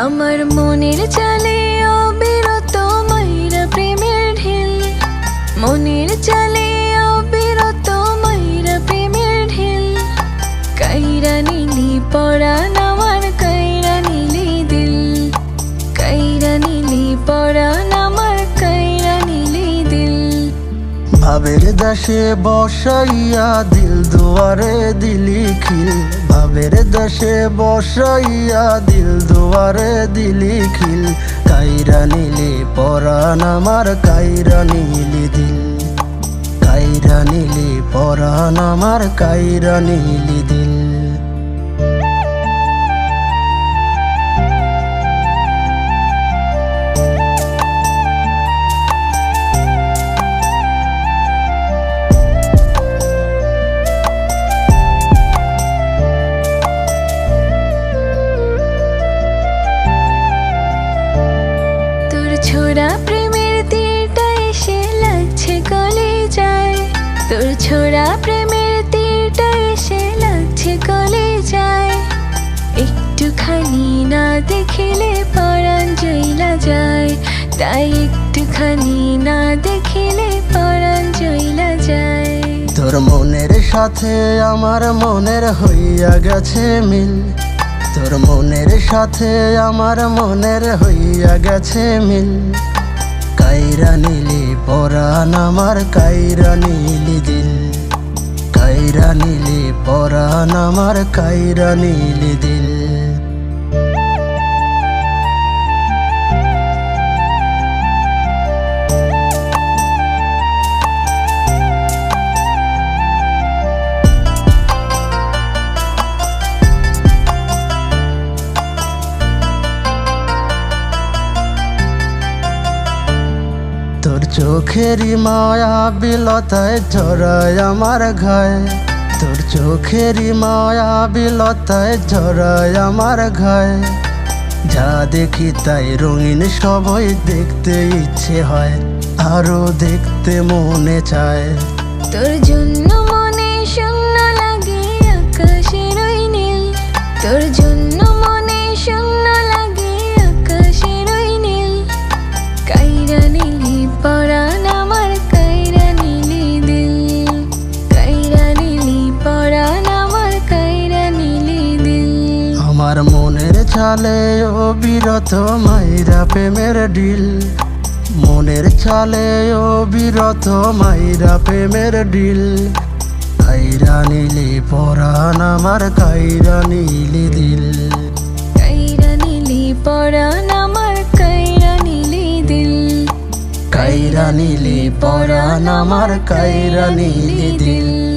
আমার মনের চালে অবিরত মাইরা প্রেমের ঢিল। মনের ভাবের দেশে বসাইয়া দিল দুয়ারে দিলি খিল। ভাবের দেশে বসাইয়া দিল দুয়ারে দিলি খিল। কাইরা নিলি, পরাণ আমার কাইরা নিলি দিল। কাইরা নিলি, পরাণ আমার কাইরা নিলি দিল। ছোড়া প্রেমের তীরটা এসে লাগছে কলে যায়। একটুখানি না দেখিলে পরাণ জইলা যায়। তাই একটুখানি না দেখিলে পরাণ জইলা যায়। তোর মনের সাথে আমার মনের হইয়া গেছে মিল। তোর মনের সাথে আমার মনের হইয়া গেছে মিল। কাইরা নীলি, পরাণ আমার কাইরা নীলি দিল। কাইরা নীলি পরাণ আমার কাইরা নীলি দিল চোখেরই মায়া বিলতায় ঝরায় আমার ঘায়। তোর চোখেরই মায়া বিলতায় ঝরায় আমার ঘায়। যা দেখি তাই রঙিন সবই দেখতে ইচ্ছে হয়, আরও দেখতে মনে চায়। তোর জন্য মনে শূন্য চালে ও বিরত মাইরা প্রেমের ডিল মনের চালে ও বিরত মাইরা প্রেমের ডিল কাইরা নীলি পরাণ আমার কাইরা নীলি দিল। কাইরা নীলি পরাণ আমার কাইরা নীলি দিল। কাইরা নীলি পরাণ আমার কাইরা নীলি দিল।